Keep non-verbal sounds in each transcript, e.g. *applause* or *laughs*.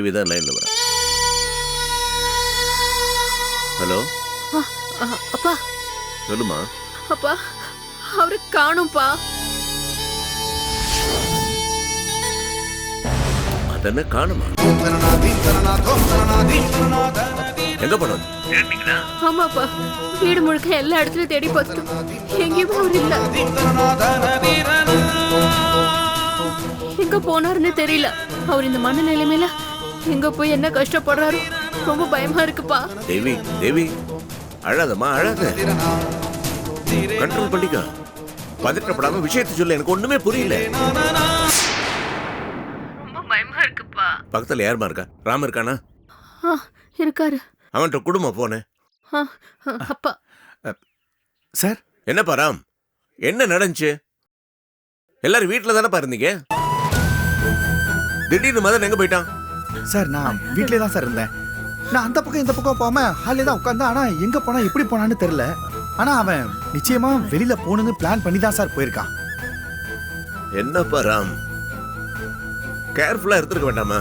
தேவி தான் லைன்ல வர ஹலோ? அப்பா. சொல்லுமா? அப்பா அவரை காணும்பா. அதென்ன காணுமா? எங்க போனோம் ஆமாப்பா வீடு முழுக்க எல்லா இடத்துலயும் தேடி பார்த்துட்டோம். எங்கேயுமே அவர் இல்ல. எங்க போனாருன்னு தெரியல. அவர் இந்த மன நிலைமையில எங்க போய் என்ன கஷ்டப்படுறாரு? ரொம்ப பயமா இருக்குப்பா. தேவி தேவி. அழாதம்மா அழாத. கண்ட்ரோல் பண்ணிக்க. பதட்டப்படாம விஷயத்தை சொல்ல. எனக்கு ஒண்ணுமே புரியல. ரொம்ப பயமா இருக்குப்பா. பக்கத்துல யாருமா இருக்கா? ராம இருக்கானா? இருக்காரு. அவன்கிட்ட குடும்பம் போனேன் அப்பா. சார்? என்னப்பா ராம்? என்ன நடந்துச்சு? எல்லாரும் வீட்டுல தானே இருந்தீங்க? திடீர்னு மதன் எங்க போயிட்டான்? சார் நான் வீட்லயே தான் சார் இருந்தேன். நான் அந்த பக்கம் இந்த பக்கம் போகாம ஹாலே தான் உட்காந்தேன் ஆனா எங்க போனா எப்படி போனான்னு தெரியல. ஆனா அவன் நிச்சயமா வெளியில போகணும்னு பிளான் பண்ணி தான் சார் போயிருக்கான். என்னப்பா ராம்? கேர்ஃபுல்லா இருந்திருக்க வேண்டாமா?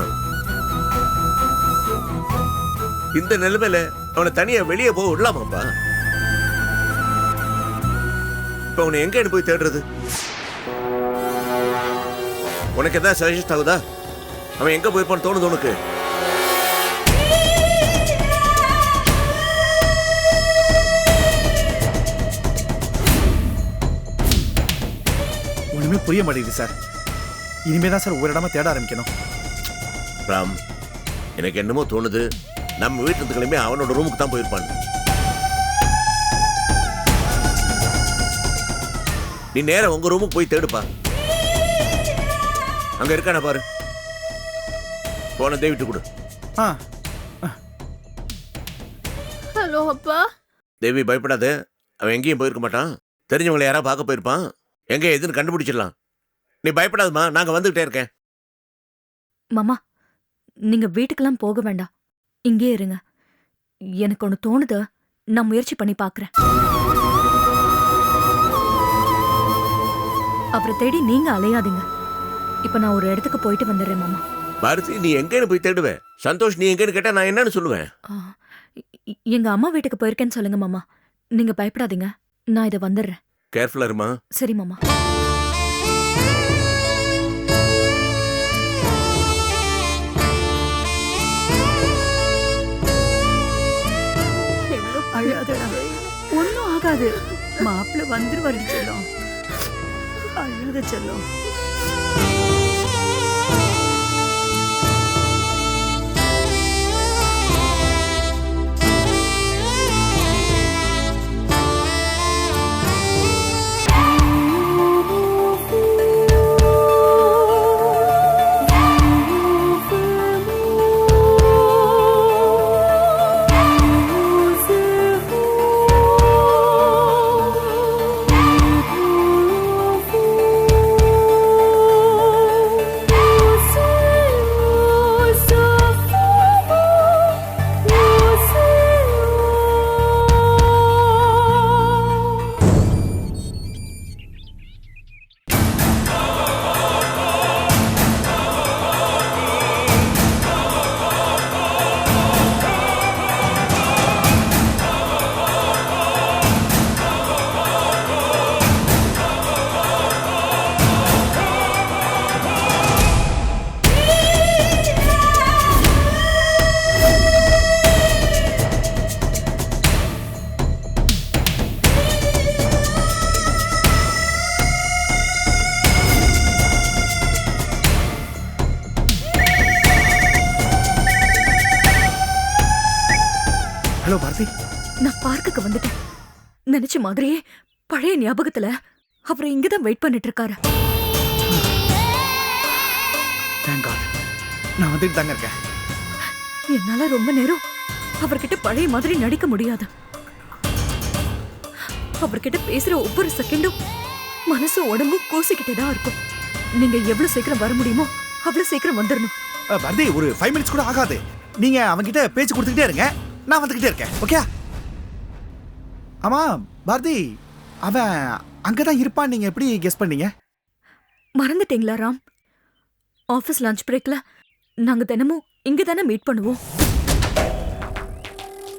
இந்த நிலைமையில அவனை தனியா வெளியே போக விடலாமாப்பா? இப்ப அவனை எங்க போய் தேடுறது? உனக்கு எதாவது சஜஸ்ட் ஆகுதா அவன் எங்க போயிருப்பான்னு தோணுது உனக்கு? ஒண்ணுமே புரிய மாட்டேங்குது சார். இனிமே தான் சார் ஒவ்வொரு இடமா தேட ஆரம்பிக்கணும். ராம் எனக்கு என்னமோ தோணுது நம்ம வீட்டுல கிளம்பி அவனோட ரூமுக்கு தான் போயிருப்பான். நீ நேரா உங்க ரூமுக்கு போய் தேடுப்பா. அங்க இருக்கான பாரு. போன தேவிட்டு கொடு. ஆ. ஹலோ அப்பா. தேவி பயப்படாத. அவன் எங்கேயும் போயிருக்க மாட்டான். தெரிஞ்சவங்களை யாரா பார்க்க போயிருப்பான்? எங்க எதுன்னு கண்டுபிடிச்சிடலாம். நீ பயப்படாதம்மா நாங்க வந்துகிட்டே இருக்கேன். மாமா நீங்க வீட்டுக்கெல்லாம் போக வேண்டாம். இங்கே இருங்க. எனக்கு ஒன்று தோணுது. நான் முயற்சி பண்ணி பார்க்கறேன். அவரை தேடி நீங்க அலையாதீங்க. இப்ப நான் ஒரு இடத்துக்கு போயிட்டு வந்துடுறேன் மாமா. பாரதி நீ எங்கேன்னு போய் தேடுவேன் சந்தோஷ் நீ எங்கேன்னு கேட்டா நான் என்னன்னு சொல்லுவேன். எங்க அம்மா வீட்டுக்கு போயிருக்கேன்னு சொல்லுங்க மாமா. நீங்க பயப்படாதீங்க. நான் இதை வந்துடுறேன். கேர்ஃபுல்லா இருமா. சரி மாமா. அழாதடா ஒன்னும் ஆகாது. மாப்பிள்ள வந்துருவாரு செல்லம். அழாத செல்லம். பார்க்குக்கு வந்துட்டேன். நினைச்ச மாதிரியே பழைய ஞாபகத்துல அவர் இங்கதான் வெயிட் பண்ணிட்டு இருக்காரு நான் வந்துட்டு தாங்க இருக்கேன். என்னால ரொம்ப நேரம் அவர்கிட்ட பழைய மாதிரி நடிக்க முடியாது. அவர்கிட்ட பேசுற ஒவ்வொரு செகண்டும் மனசும் உடம்பும் கூசிக்கிட்டே தான் இருக்கும். நீங்க எவ்வளவு சீக்கிரம் வர முடியுமோ அவ்வளவு சீக்கிரம் வந்துடணும் பாரதி ஒரு ஃபைவ் மினிட்ஸ் கூட ஆகாது. நீங்க அவன்கிட்ட பேச்சு கொடுத்துக்கிட்டே இருங்க. நான் வந்துகிட்டே இருக்கேன். ஓகே ஆமா பாரதி அவன் அங்கதான் இருப்பான்னு நீங்க எப்படி கெஸ் பண்ணீங்க? மறந்துட்டீங்களா ராம்? ஆஃபீஸ் லஞ்ச் பிரேக்ல நாங்க தினமும் இங்க தானே மீட் பண்ணுவோம்.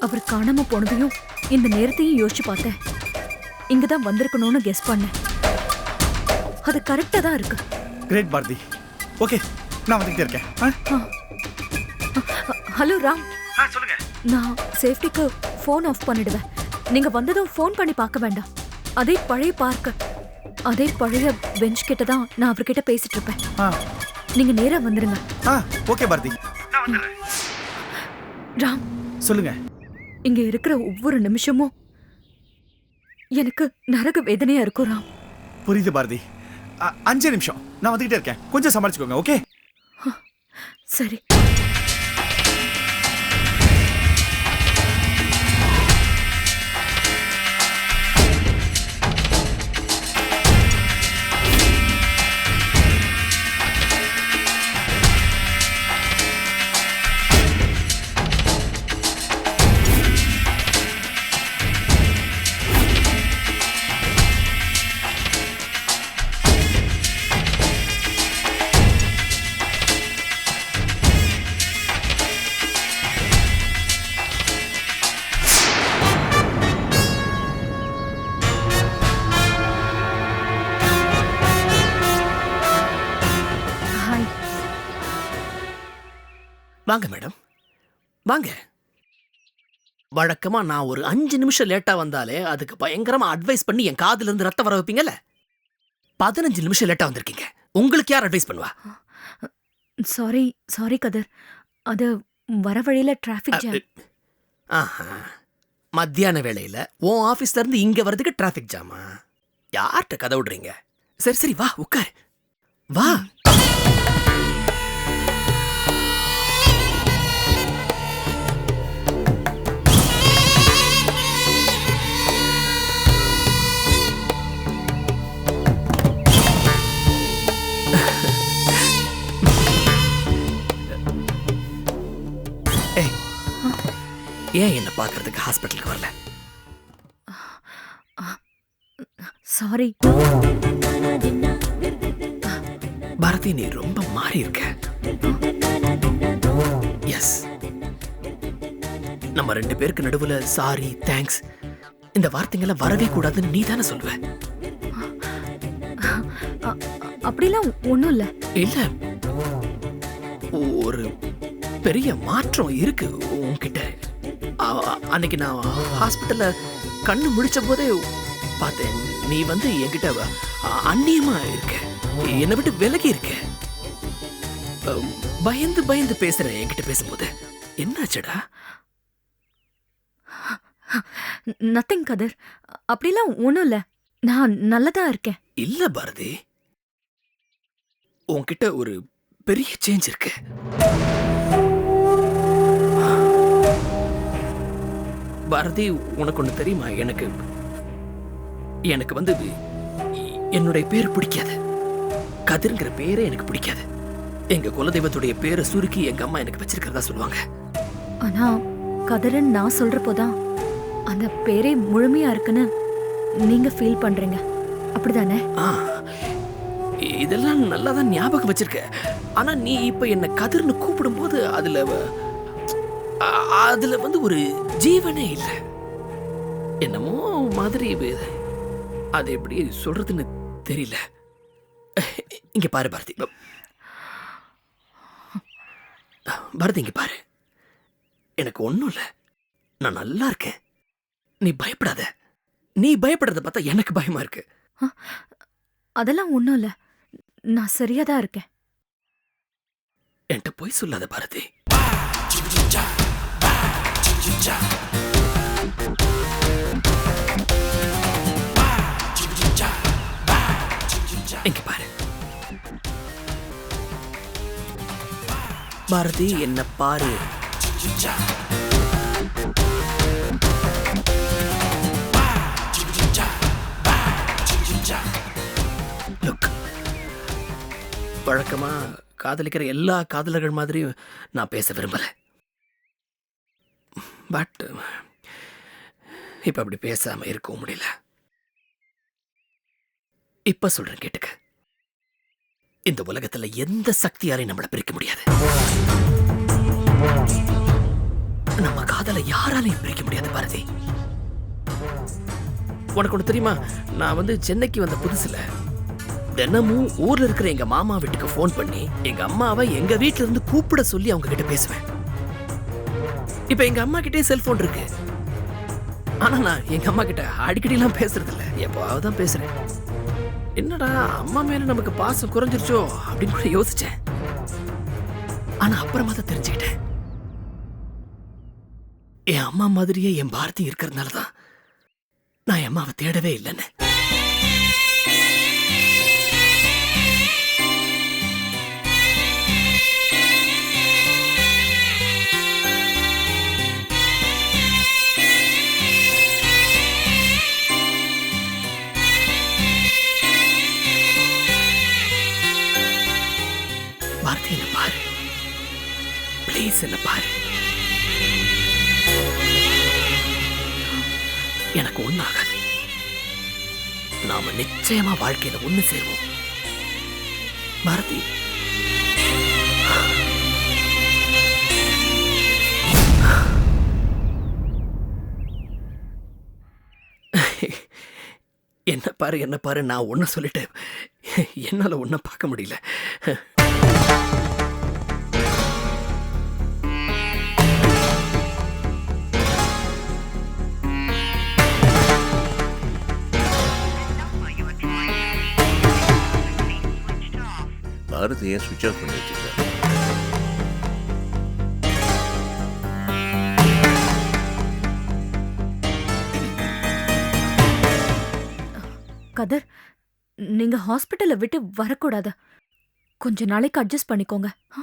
அவர் காணாம போனதையும் இந்த நேரத்தையும் யோசிச்சு பார்த்தேன். இங்க தான் வந்திருக்கணும்னு கெஸ் பண்ணேன். அது கரெக்டா தான் இருக்கு. கிரேட் பாரதி. ஓகே நான் வந்துகிட்டே இருக்கேன். ஹலோ ராம். சொல்லுங்க. நான் சேஃப்டிக்கு ஃபோன் ஆஃப் பண்ணிடுவேன். நீங்க வந்ததும் ஃபோன் பண்ணி பார்க்க வேண்டாம். அதே பழைய பார்க்க அதே பழைய பெஞ்ச் கிட்ட தான் நான் அவர்கிட்ட பேசிட்டு இருப்பேன். ஆ. நீங்க நேரா வந்துருங்க. ஆ ஓகே பாரதி. ராம். சொல்லுங்க. இங்க இருக்கிற ஒவ்வொரு நிமிஷமும் எனக்கு நரக வேதனையா இருக்கும் ராம். புரியுது பாரதி. அ- அஞ்சு நிமிஷம். நான் வந்துகிட்டே இருக்கேன். கொஞ்சம் சமாளிச்சுக்கோங்க ஓகே சரி. வாங்க. வழக்கமா நான் ஒரு அஞ்சு நிமிஷம் லேட்டா வந்தாலே அதுக்கு பயங்கரமா அட்வைஸ் பண்ணி என் காதுல இருந்து ரத்தம் வர வைப்பீங்கல்ல? பதினஞ்சு நிமிஷம் லேட்டா வந்திருக்கீங்க. உங்களுக்கு யார் அட்வைஸ் பண்ணுவா? சாரி சாரி கதர். அது வர வழியில டிராஃபிக் ஜாம் ஆஹா. மத்தியான வேளையில உன் ஆபீஸ்ல இருந்து இங்க வரதுக்கு டிராஃபிக் ஜாமா யார்கிட்ட கதை விடுறீங்க? சரி சரி வா உட்காரு. வா. ஏய். ஏன் என்ன பார்க்கறதுக்கு ஹாஸ்பிட்டலுக்கு வரல? சாரி பாரதி நீ ரொம்ப மாறி இருக்க. எஸ் நம்ம ரெண்டு பேருக்கு நடுவுல சாரி தேங்க்ஸ் இந்த வார்த்தைங்கள வரவே கூடாதுன்னு நீ தானே சொல்லுவ? அப்படிலாம் ஒன்றும் இல்லை. இல்ல. ஒரு பெரிய மாற்றம் இருக்கு உன்கிட்ட. அன்னைக்கு நான் ஹாஸ்பிட்டல்ல கண்ணு முழிச்ச போதே பார்த்தேன். நீ வந்து என்கிட்ட அந்நியமா இருக்க. என்னை விட்டு விலகி இருக்க. பயந்து பயந்து பேசுற என்கிட்ட பேசும்போது. என்னாச்சுடா? நத்திங் கதர். அப்படிலாம் ஒன்றும் இல்லை. நான் நல்லதா இருக்கேன். இல்ல பாரதி. உன்கிட்ட ஒரு பெரிய சேஞ்ச் இருக்கு. பாரதி உனக்கு ஒண்ணு தெரியுமா? எனக்கு எனக்கு வந்து என்னுடைய பேர் பிடிக்காது. கதிர்ங்கிற பேரே எனக்கு பிடிக்காது. எங்க குலதெய்வத்துடைய பேரை சுருக்கி எங்க அம்மா எனக்கு வச்சிருக்கிறதா சொல்லுவாங்க. ஆனா கதர்ன்னு நான் சொல்றப்போதான் அந்த பேரே முழுமையா இருக்குன்னு நீங்க ஃபீல் பண்றீங்க. அப்படிதானே? இதெல்லாம் நல்லா தான் ஞாபகம் வச்சிருக்க. ஆனா நீ இப்ப என்ன கதிர்னு கூப்பிடும்போது அதுல அதுல வந்து ஒரு ஜீவனே இல்ல. என்னமோ மாதிரி அது எப்படி சொல்றதுன்னு தெரியல. இங்க பாரு பாரதி. பாரதி இங்க பாரு. எனக்கு ஒண்ணும் இல்ல. நான் நல்லா இருக்கேன். நீ பயப்படாத. நீ பயப்படுறத பார்த்தா எனக்கு பயமா இருக்கு. அதெல்லாம் ஒன்றும் இல்லை. நான் சரியா தான் இருக்கேன். என்கிட்ட போய் சொல்லாத பாரதி. இங்க பாரு பாரதி என்ன பாரு. லுக் வழக்கமா காதலிக்கிற எல்லா காதலர்கள் மாதிரியும் நான் பேச விரும்பல. பட் இப்ப அப்படி பேசாம இருக்கவும் முடியல. இப்ப சொல்றேன் கேட்டுக்க. இந்த உலகத்துல எந்த சக்தியாலையும் நம்மள பிரிக்க முடியாது. நம்ம காதலை யாராலையும் பிரிக்க முடியாது பாரதி. உனக்கு ஒண்ணு தெரியுமா? நான் வந்து சென்னைக்கு வந்த புதுசுல தினமும் ஊர்ல இருக்கிற எங்க மாமா வீட்டுக்கு ஃபோன் பண்ணி எங்க அம்மாவை எங்க வீட்டுல இருந்து கூப்பிட சொல்லி அவங்க கிட்ட பேசுவேன். இப்ப எங்க அம்மா கிட்டே செல்போன் இருக்கு. ஆனா நான் எங்க அம்மா கிட்ட அடிக்கடி எல்லாம் பேசுறது இல்ல தான் பேசுறேன். என்னடா அம்மா மேல நமக்கு பாசம் குறைஞ்சிருச்சோ அப்படின்னு கூட யோசிச்சேன். ஆனா அப்புறமா தான் தெரிஞ்சுக்கிட்டேன். என் அம்மா மாதிரியே என் பாரதி இருக்கிறதுனால தான் நான் என் அம்மாவை தேடவே இல்லைன்னு. ப்ளீஸ் பாரு. எனக்கு ஒன்னாகாது நாம நிச்சயமா வாழ்க்கையில ஒண்ணு சேருவோம். பாரதி. என்ன பாரு என்ன பாரு நான் ஒன்ன சொல்லிட்டேன் என்னால ஒன்ன பார்க்க முடியல. பாரதி ஏன் சுவிட்ச் ஆஃப் பண்ணி வச்சிருக்க கதர் நீங்க ஹாஸ்பிட்டலை விட்டு வரக்கூடாது. கொஞ்ச நாளைக்கு அட்ஜஸ்ட் பண்ணிக்கோங்க. ஆ?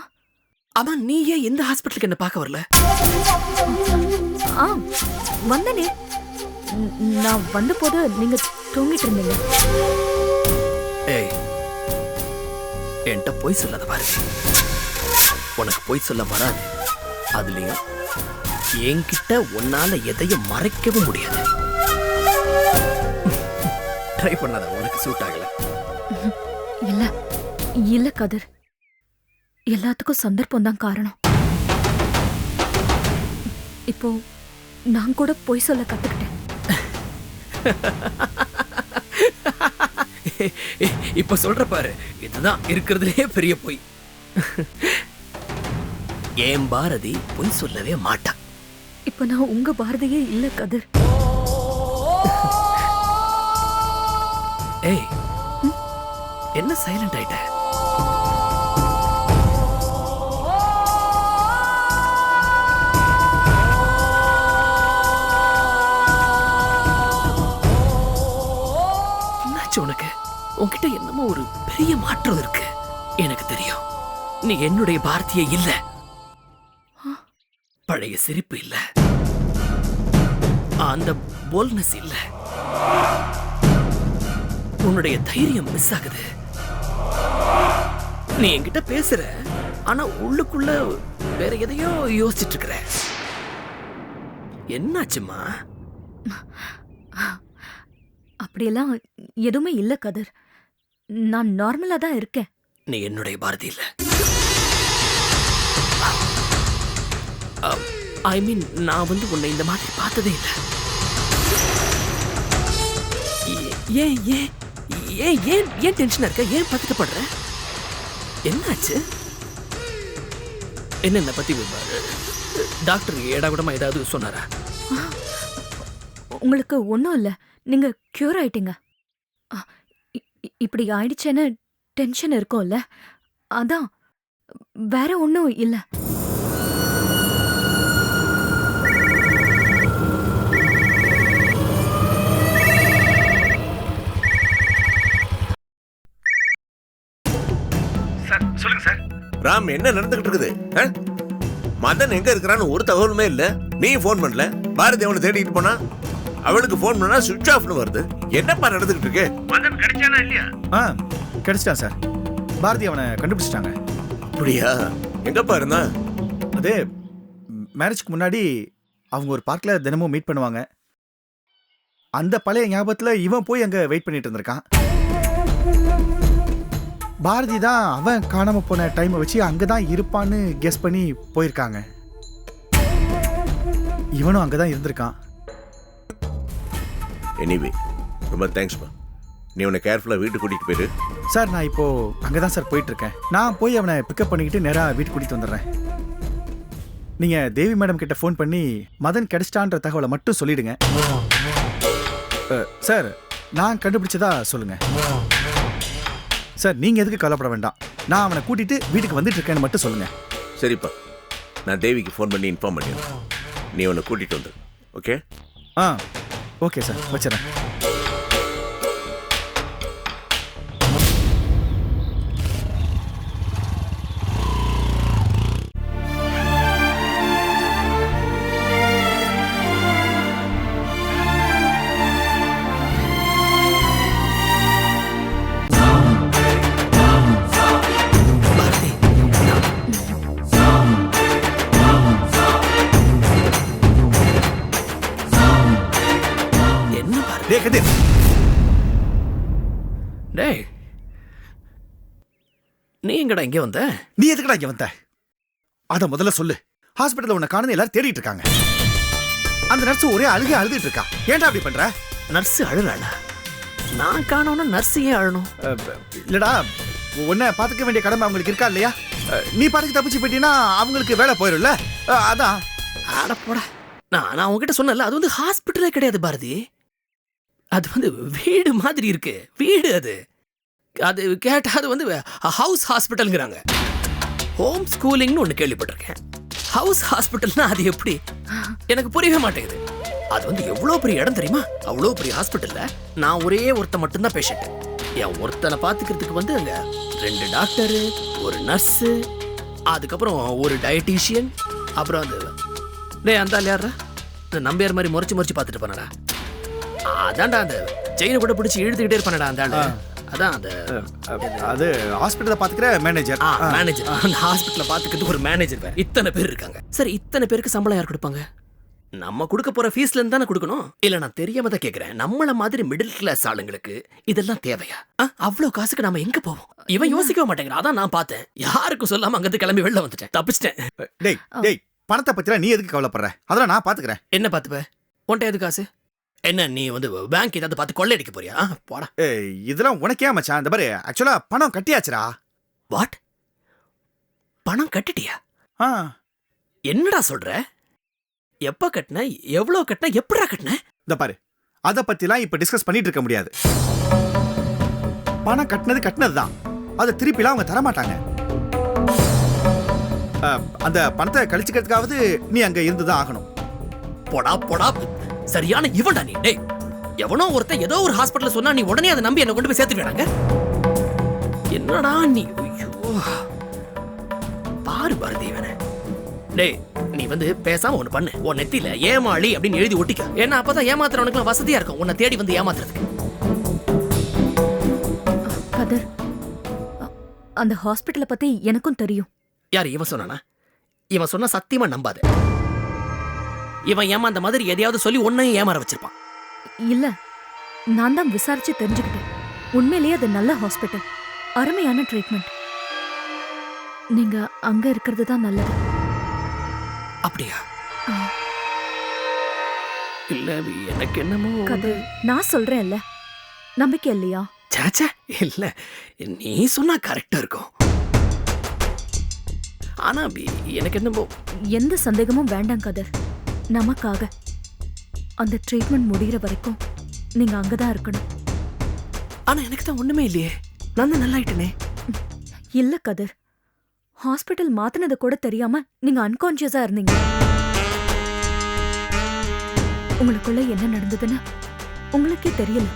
ஆமா நீ ஏன் எந்த ஹாஸ்பிட்டலுக்கு என்ன பார்க்க வரல? ஆ வந்தனே. நான் வந்தபோது நீங்க தூங்கிட்டு இருந்தீங்க. ஏய் என்கிட்ட பொய் சொல்லாத பாரு. உனக்கு பொய் சொல்ல வராது. அதுலயும் என்கிட்ட உன்னால எதையும் மறைக்கவும் முடியாது. ட்ரை பண்ணாத உனக்கு சூட் ஆகல. இல்ல இல்ல கதிர். எல்லாத்துக்கும் சந்தர்ப்பம் தான் காரணம். இப்போ நான் கூட பொய் சொல்ல கத்துக்கிட்டேன். *laughs* *laughs* இப்ப சொல்ற பாரு இதுதான் இருக்கிறதுலே பெரிய பொய். ஏன் பாரதி பொய் சொல்லவே மாட்டா இப்போ நான் உங்க பாரதியே இல்ல கதிர். ஏய் என்ன சைலண்ட் ஆயிட்ட? உன்கிட்ட என்னமோ ஒரு பெரிய மாற்றம் இருக்கு. எனக்கு தெரியும். நீ என்னுடைய பாரதியே இல்ல. பழைய சிரிப்பு இல்ல. அந்த போல்னஸ் இல்ல. உன்னுடைய தைரியம் மிஸ் ஆகுது. நீ என்கிட்ட பேசுற. ஆனா உள்ளுக்குள்ள வேற எதையோ யோசிச்சுட்டு இருக்கிற. என்னாச்சுமா அப்படியெல்லாம் எதுவுமே இல்ல கதிர். நான் நார்மலா தான் இருக்கேன். நீ என்னுடைய பாரதி இல்ல. ஐ மீன் நான் வந்து உன்னை இந்த மாதிரி பார்த்ததே இல்ல. ஏன் ஏன் ஏன் ஏன் ஏன் டென்ஷனா இருக்க? ஏன் பதட்டப்படுற? என்னாச்சு? என்ன என்னை பத்தி டாக்டர் ஏடா கூடமா ஏதாவது சொன்னாரா? உங்களுக்கு ஒன்றும் இல்லை. நீங்க க்யூர் ஆயிட்டீங்க. இப்படி ஆயிடுச்சேன்னு டென்ஷன் இருக்கும்ல. அதான் வேற ஒன்றும் இல்லை. ராம் என்ன நடந்துகிட்டு இருக்குது? மதன் எங்க இருக்கிறான்னு ஒரு தகவலுமே இல்ல. நீ ஃபோன் பண்ணல. பாரதி அவனை தேடிட்டு போனா? அவளுக்கு ஃபோன் பண்ணா சுவிட்ச் ஆஃப்னு வருது. என்னப்பா நடந்துகிட்டு இருக்கு? மதன் கிடைச்சானா இல்லையா? ஆ கிடைச்சிட்டான் சார். பாரதி அவனை கண்டுபிடிச்சிட்டாங்க. அப்படியா? எங்கப்பா இருந்தா? அதே மேரேஜ்க்கு முன்னாடி அவங்க ஒரு பார்க்கில் தினமும் மீட் பண்ணுவாங்க. அந்த பழைய ஞாபகத்தில் இவன் போய் அங்கே வெயிட் பண்ணிட்டு இருந்திருக்கான். பாரதி தான் அவன் காணாம போன டைமை வச்சு அங்கதான் இருப்பான்னு கெஸ் பண்ணி போயிருக்காங்க. இவனும் அங்கதான் இருந்திருக்கான். எனிவே ரொம்ப தேங்க்ஸ்மா நீ உன்னை கேர்ஃபுல்லாக வீட்டுக்கு கூட்டிகிட்டு போயிரு. சார் நான் இப்போ அங்கதான் சார் போயிட்டு இருக்கேன் நான் போய் அவனை பிக்கப் பண்ணிக்கிட்டு நேரா வீட்டுக்கு கூட்டிட்டு வந்துடுறேன். நீங்க தேவி மேடம் கிட்ட ஃபோன் பண்ணி மதன் கிடைச்சிட்டான்ற தகவலை மட்டும் சொல்லிடுங்க. அஹ், சார் நான் கண்டுபிடிச்சதா சொல்லுங்க. சார் நீங்க எதுக்கு கவலைப்பட வேண்டாம். நான் அவனை கூட்டிட்டு வீட்டுக்கு வந்துட்டு இருக்கேன்னு மட்டும் சொல்லுங்க. சரிப்பா. நான் தேவிக்கு ஃபோன் பண்ணி இன்ஃபார்ம் பண்ணிடுறேன். நீ உன்னை கூட்டிகிட்டு வந்துடு ஓகே ஆ. ஓகே சார் வச்சிடறேன் எங்கடா இங்கே வந்த? நீ எதுக்குடா இங்க வந்த? அத முதல்ல சொல்லு. ஹாஸ்பிட்டல்ல உன்னை காணுன்னு எல்லாரும் தேடிட்டு இருக்காங்க. அந்த நர்ஸ் ஒரே அழுகை அழுதுட்டு இருக்கா. ஏன்டா அப்படி பண்ற? நர்ஸ் அழுறாளா? நான் காணோன்னா நர்ஸ் ஏன் அழணும்? இல்லடா உன்னை பாத்துக்க வேண்டிய கடமை அவங்களுக்கு இருக்கா இல்லையா? நீ பாட்டுக்கு தப்பிச்சு போயிட்டீங்கன்னா அவங்களுக்கு வேலை போயிரும்ல? அஹ், அதான். அட போடா. நான் நான் உங்ககிட்ட சொன்னல அது வந்து ஹாஸ்பிட்டலே கிடையாது பாரதி. அது வந்து வீடு மாதிரி இருக்கு. வீடு அது. அது கேட்டால் அது வந்து ஹவுஸ் ஹாஸ்பிட்டல்ங்கிறாங்க ஹோம் ஸ்கூலிங்னு ஒன்று கேள்விப்பட்டிருக்கேன். ஹவுஸ் ஹாஸ்பிட்டல்னா அது எப்படி? எனக்கு புரியவே மாட்டேங்குது. அது வந்து எவ்வளோ பெரிய இடம் தெரியுமா? அவ்வளோ பெரிய ஹாஸ்பிட்டல்ல நான் ஒரே ஒருத்த மட்டும்தான் பேஷண்ட் என் ஒருத்தனை பார்த்துக்கிறதுக்கு வந்து அங்கே ரெண்டு டாக்டரு ஒரு நர்ஸு அதுக்கப்புறம் ஒரு டயட்டீஷியன் அப்புறம் அந்த டேய் அந்த ஆள் இந்த நம்பியார் மாதிரி முறைச்சு முறைச்சு பார்த்துட்டு போனடா அதான்டா அந்த செயினை கூட பிடிச்சி இழுத்துக்கிட்டே இருப்பானடா அந்த ஆள். அதான் அந்த அது ஹாஸ்பிட்டல்ல பாத்துக்கிற மேனேஜர் மேனேஜர் அந்த ஹாஸ்பிட்டல்ல பாத்துக்கிறதுக்கு ஒரு மேனேஜர் வேற. இத்தனை பேர் இருக்காங்க. சரி இத்தனை பேருக்கு சம்பளம் யார் கொடுப்பாங்க? நம்ம கொடுக்க போற ஃபீஸ்ல இருந்து தானே கொடுக்கணும்? இல்ல நான் தெரியாம தான் கேக்குறேன். நம்மள மாதிரி மிடில் கிளாஸ் ஆளுங்களுக்கு இதெல்லாம் தேவையா? ஆ, அவ்வளவு காசுக்கு நாம எங்க போவோம்? இவன் யோசிக்கவே மாட்டேங்கிறான். அதான் நான் பார்த்தேன். யாருக்கும் சொல்லாம அங்கிருந்து கிளம்பி வெளில வந்துட்டேன். தப்பிச்சிட்டேன். டேய் டேய் பணத்தை பத்திலாம் நீ எதுக்கு கவலைப்படுற? அதெல்லாம் நான் பாத்துக்கிறேன். என்ன பார்த்துப்ப உன்ட்ட எது காசு? என்ன நீ வந்து பேங்க் ஏதாவது பார்த்து கொள்ளையடிக்க போறியா? போடா. ஏய், இதெல்லாம் உனக்கே மச்சான். இந்த பாரு ஆக்சுவலா பணம் கட்டியாச்சுடா. வாட் பணம் கட்டிட்டியா? ஆ. என்னடா சொல்ற? எப்ப கட்டின? எவ்வளவு கட்டின? எப்படிடா கட்டின? இந்த பாரு அத பத்திலாம் இப்ப டிஸ்கஸ் பண்ணிட்டு இருக்க முடியாது. பணம் கட்டினது கட்டினது தான் அதை திருப்பிலாம் அவங்க தர மாட்டாங்க அஹ், அந்த பணத்தை கழிச்சுக்கிறதுக்காவது நீ அங்க இருந்துதான் ஆகணும். போடா போடா. சரியான இவன்டா நீ. டேய் எவனோ ஒருத்தன் ஏதோ ஒரு ஹாஸ்பிடல்ல சொன்னா நீ உடனே அதை நம்பி என்ன கொண்டு போய் சேர்த்துடுவாங்க என்னடா நீ? ஐயோ. பாரு பாரதி இவனை டேய் நீ வந்து பேசாம ஒண்ணு பண்ணு. உன் நெத்தியில ஏமாளி அப்படின்னு எழுதி ஒட்டிக்க. ஏன்னா அப்பதான் ஏமாத்துறவனுக்கு வசதியா இருக்கும். உன்னை தேடி வந்து ஏமாத்துறதுக்கு. கதர் அந்த ஹாஸ்பிட்டலை பத்தி எனக்கும் தெரியும். யார்? இவன் சொன்னானா? இவன் சொன்னா சத்தியமா நம்பாத. இவன் ஏமாந்த மாதிரி எதையாவது சொல்லி உன்னையும் ஏமாற வச்சிருப்பான். இல்ல நான் தான் விசாரிச்சு தெரிஞ்சுக்கிட்டேன். உண்மையிலேயே அது நல்ல ஹாஸ்பிட்டல். அருமையான ட்ரீட்மெண்ட். நீங்க அங்க இருக்கிறது தான் நல்லது. அப்படியா. இல்ல எனக்கு என்னமோ கதர் நான் சொல்றேன்ல. நம்பிக்கை இல்லையா? சாச்சா இல்ல. நீ சொன்னா கரெக்டா இருக்கும். ஆனா எனக்கு என்னமோ எந்த சந்தேகமும் வேண்டாம் கதர். நமக்காக. அந்த ட்ரீட்மெண்ட் முடிகிற வரைக்கும் நீங்க அங்கதான் இருக்கணும். ஆனா எனக்கு தான் ஒண்ணுமே இல்லையே. நான் தான் நல்லாயிட்டேனே. இல்ல கதர். ஹாஸ்பிட்டல் மாத்தினது கூட தெரியாம நீங்க அன்கான்சியஸா இருந்தீங்க. உங்களுக்குள்ள என்ன நடந்ததுன்னு உங்களுக்கே தெரியல.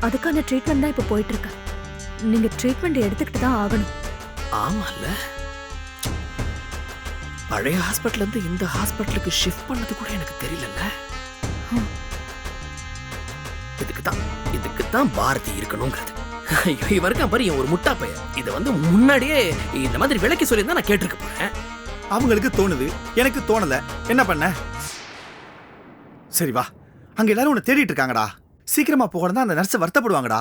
அதுக்கான ட்ரீட்மெண்ட் தான் இப்ப போயிட்டு இருக்கு. நீங்க ட்ரீட்மெண்ட் எடுத்துக்கிட்டு தான் ஆகணும். ஆமால்ல. பழைய ஹாஸ்பிட்டல்ல இருந்து இந்த ஹாஸ்பிட்டலுக்கு ஷிஃப்ட் பண்ணது கூட எனக்கு தெரியலல்ல. இதுக்கு தான் இதுக்கு தான் பாரதி இருக்கணுங்கிறது. ஐயோ, இவன் இருக்கான் பாரு ஒரு முட்டா பையன் இதை வந்து முன்னாடியே இந்த மாதிரி விளக்கி சொல்லியிருந்தா நான் கேட்டிருக்க போறேன். அவங்களுக்கு தோணுது எனக்கு தோணல. என்ன பண்ண? சரி வா. அங்க எல்லாரும் உன்னை தேடிட்டு இருக்காங்கடா. சீக்கிரமா போகணும் அந்த நர்ஸ் வருத்தப்படுவாங்கடா.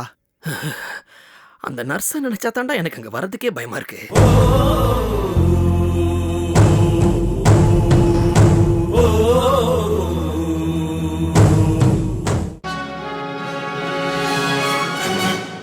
அந்த நர்ஸை நினைச்சா தாண்டா எனக்கு அங்க வர்றதுக்கே பயமா இருக்கு.